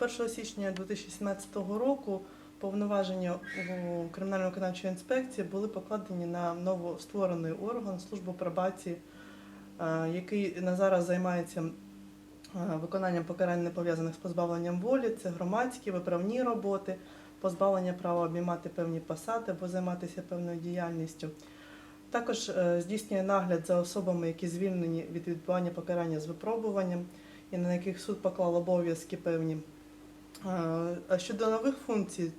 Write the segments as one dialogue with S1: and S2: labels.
S1: 1 січня 2017 року повноваження у кримінально-виконавчої інспекції були покладені на новостворений орган службу пробації, е, який на зараз займається е, виконанням покарань не пов'язаних з позбавленням волі. Це громадські виправні роботи, позбавлення права обіймати певні посади або займатися певною діяльністю. Також е, здійснює нагляд за особами, які звільнені від відбування покарання з випробуванням і на яких суд поклав обов'язки певні. А щодо нових функцій,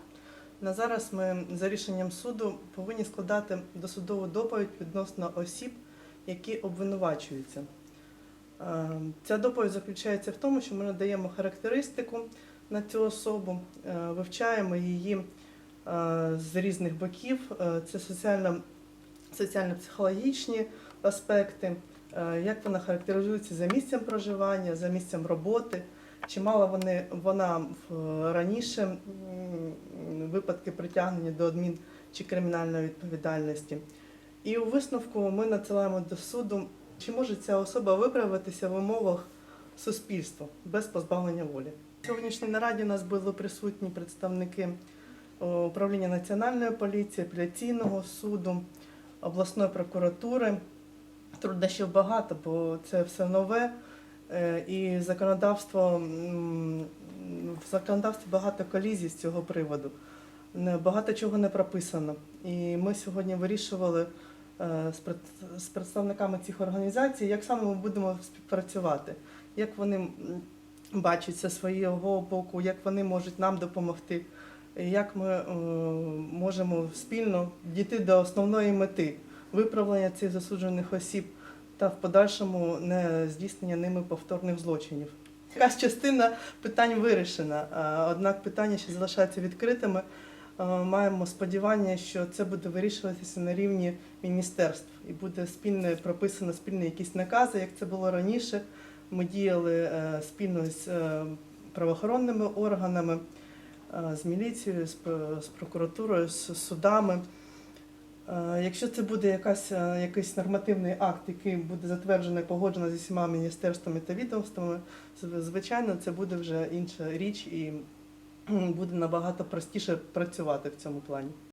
S1: на зараз ми за рішенням суду повинні складати досудову доповідь відносно осіб, які обвинувачуються. Ця доповідь заключається в тому, що ми надаємо характеристику на цю особу, вивчаємо її з різних боків. Це соціально, соціально-психологічні аспекти, як вона характеризується за місцем проживання, за місцем роботи, чи мала вони, вона раніше випадки притягнення до адмін чи кримінальної відповідальності. І у висновку ми надсилаємо до суду, чи може ця особа виправитися в умовах суспільства без позбавлення волі. Сьогоднішній нараді у нас були присутні представники управління національної поліції, апеляційного суду, обласної прокуратури. Труднощів багато, бо це все нове. Е, І законодавство в законодавстві багато колізій з цього приводу. Багато чого не прописано. І ми сьогодні вирішували е, з представниками цих організацій, як саме ми будемо співпрацювати, як вони м, бачать свого боку, як вони можуть нам допомогти, як ми е, можемо спільно дійти до основної мети виправлення цих засуджених осіб та в подальшому не здійснення ними повторних злочинів. Якась частина питань вирішена, однак питання ще залишаються відкритими. Маємо сподівання, що це буде вирішуватися на рівні міністерств і буде спільне прописано спільні якісь накази, як це було раніше. Ми діяли е, спільно з е, правоохоронними органами, е, з міліцією, з прокуратурою, з судами. Е, Якщо це буде якась, е, якийсь нормативний акт, який буде затверджений, погоджено зі всіма міністерствами та відомствами, звичайно, це буде вже інша річ і буде набагато простіше працювати в цьому плані.